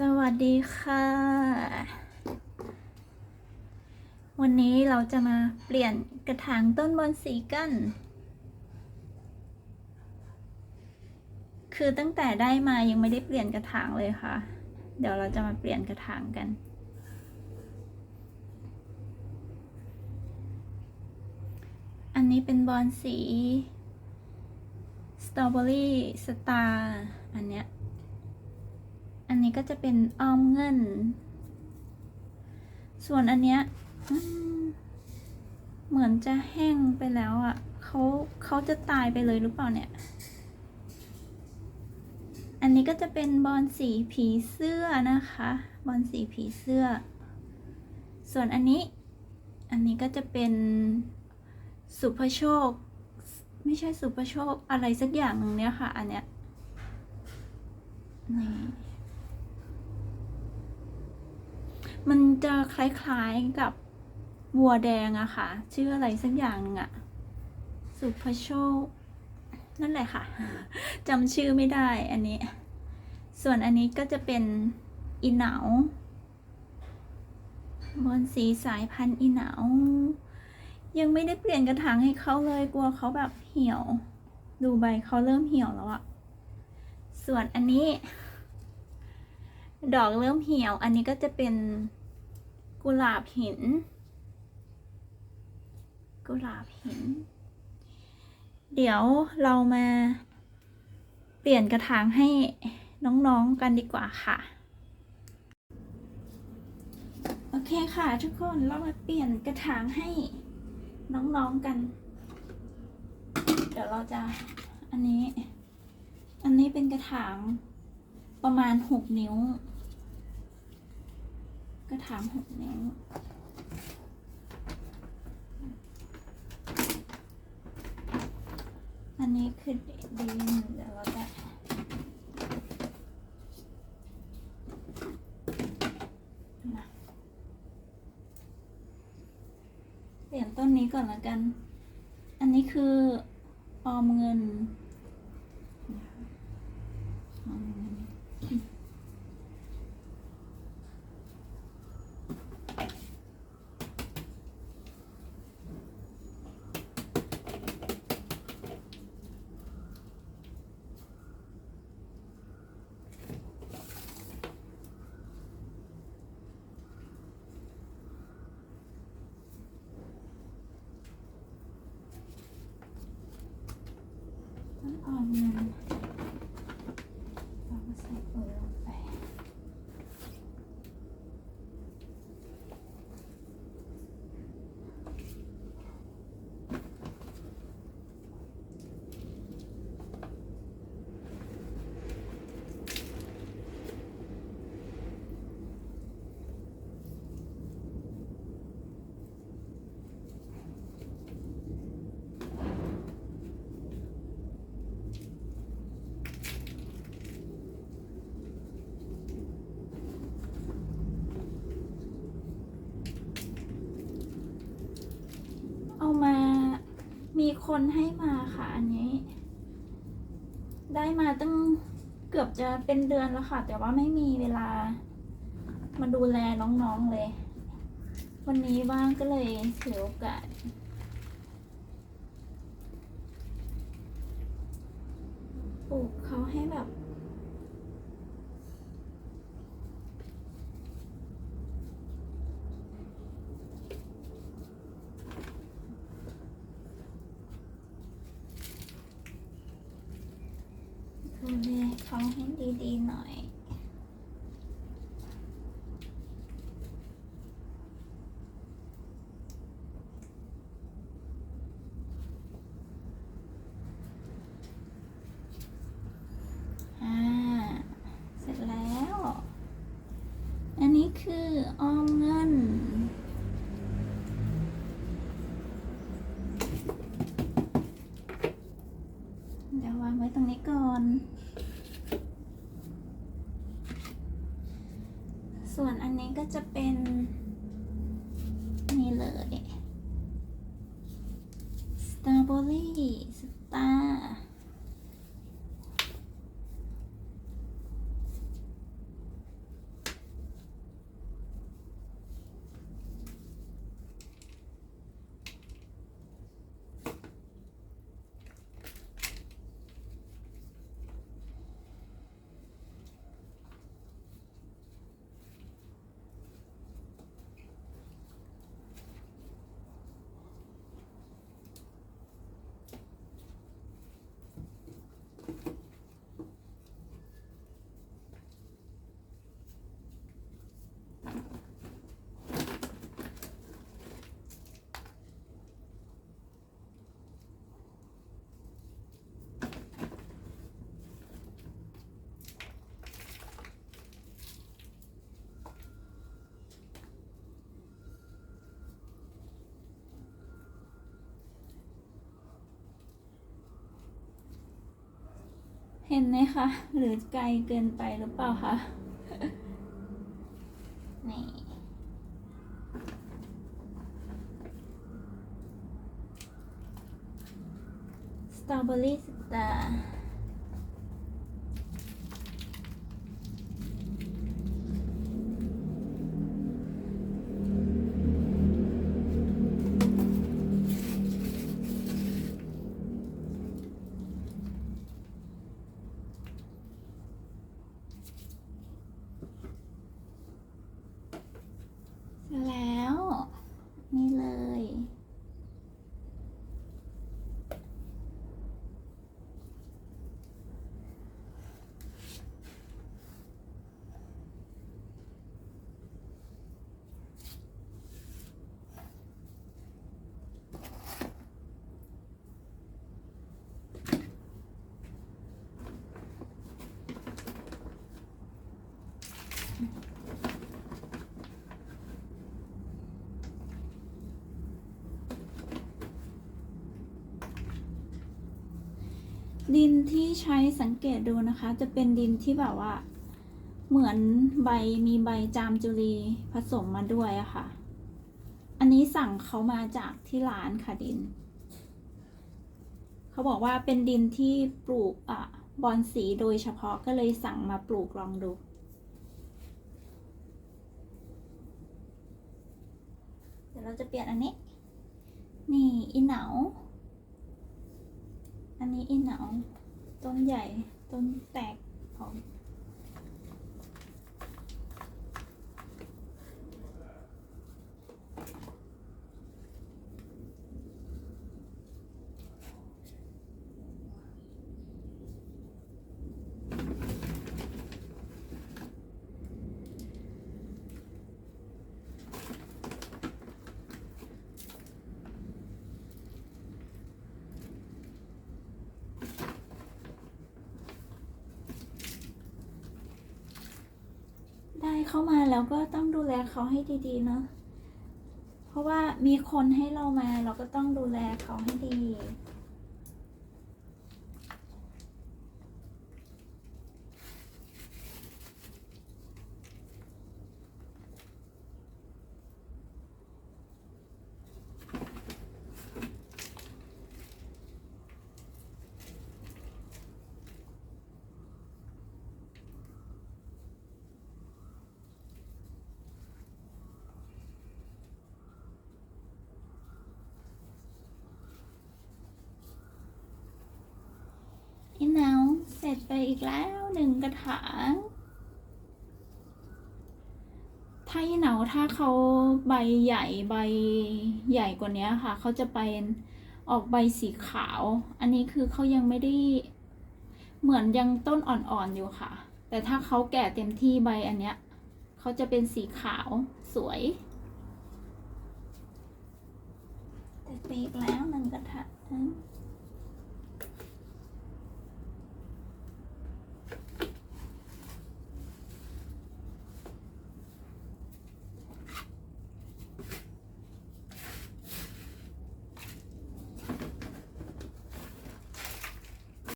สวัสดีค่ะ วันนี้เราจะมาเปลี่ยนกระถางต้นบอนสีกัน คือตั้งแต่ได้มายังไม่ได้เปลี่ยนกระถางเลยค่ะ เดี๋ยวเราจะมาเปลี่ยนกระถางกันอันนี้เป็นบอนสี สตรอเบอรี่ สตาร์ อันเนี้ย อันนี้ก็จะเป็นออมเงิน ส่วนอันเนี้ยเหมือนจะแห้งไปแล้วอะ่ะเขาเขาจะตายไปเลยหรือเปล่าเนี่ย อันนี้ก็จะเป็นบอลสีผีเสื้อนะคะ บอลสีผีเสื้อ ส่วนอันนี้ อันนี้ก็จะเป็นสุภโชค ไม่ใช่สุภโชคอะไรสักอย่างหนึ่งเนี่ยค่ะ อันเนี้ยนี่ มันจะคล้ายๆกับวัวแดงอะค่ะ ชื่ออะไรสักอย่างหนึงอะสุภโชค นั่นแหละค่ะจำชื่อไม่ได้อันนี้ ส่วนอันนี้ก็จะเป็นอีเหนาบนสีสายพันธุ์อีเหนายังไม่ได้เปลี่ยนกระถางให้เขาเลยกลัวเขาแบบเหี่ยว ดูใบเขาเริ่มเหี่ยวแล้วอะส่วนอันนี้ ดอกเริ่มเหี่ยว อันนี้ก็จะเป็นกุหลาบหิน กุหลาบหิน เดี๋ยวเรามาเปลี่ยนกระถางให้น้องๆกันดีกว่าค่ะ โอเคค่ะทุกคนเรามาเปลี่ยนกระถางให้น้องๆกัน เดี๋ยวเราจะอันนี้ อันนี้เป็นกระถางประมาณหกนิ้ว กระถางหกนิ้วอันนี้คือดินเดี๋ยวเราจะเปลี่ยนต้นนี้ก่อนละกัน อันนี้คือออมเงินออมเงิน ต้นออมเงินเราก็ใส่ปุ๋ยลงไป เอามามีคนให้มาค่ะ อันนี้ ได้มาตั้งเกือบจะเป็นเดือนแล้วค่ะ แต่ว่าไม่มีเวลา มาดูแลน้องๆเลย วันนี้ว่างก็เลยถือโอกาสปลูกเขาให้แบบ ดูแลเขา ให้ดีๆหน่อย อ่า เสร็จแล้ว อันนี้คือออมเงินเดี๋ยววางไว้ตรงนี้ก่อน ส่วนอันนี้ ก็จะเป็น นี่เลย สตรอเบอรี่ สตาร์ ห็นไหมคะ หรือไกลเกินไปหรือเปล่าคะ นี่สตรอเบอรี่สตาร์เสร็จแล้ว นี่เลย ดินที่ใช้สังเกตดูนะคะ จะเป็นดินที่แบบว่า เหมือนใบมีใบจามจุลีผสมมาด้วยอะค่ะ อันนี้สั่งเขามาจากที่ร้านค่ะดิน เขาบอกว่าเป็นดินที่ปลูกอะบอนสีโดยเฉพาะก็เลยสั่งมาปลูกลองดูเดี๋ยวเราจะเปลี่ยนอันนี้ นี่อีเหนา อันนี้อีเหนาต้นใหญ่ ต้นแตกได้ เข้ามาแล้วก็ต้องดูแลเขาให้ดีๆเนาะเพราะว่ามีคนให้เรามาเราก็ต้องดูแลเขาให้ดี ร็จไปอีกแล้วหนึ่งกระถางถ้าอีเหนาถ้าเขาใบใหญ่ใบใหญ่กว่านี้ค่ะ เขาจะเป็นออกใบสีขาว อันนี้คือเขายังไม่ได้เหมือนยังต้นอ่อนๆอยู่ค่ะ แต่ถ้าเขาแก่เต็มที่ใบอันเนี้ยเขาจะเป็นสีขาวสวยเสร็จไปอีกแล้วหนึ่งกระถาง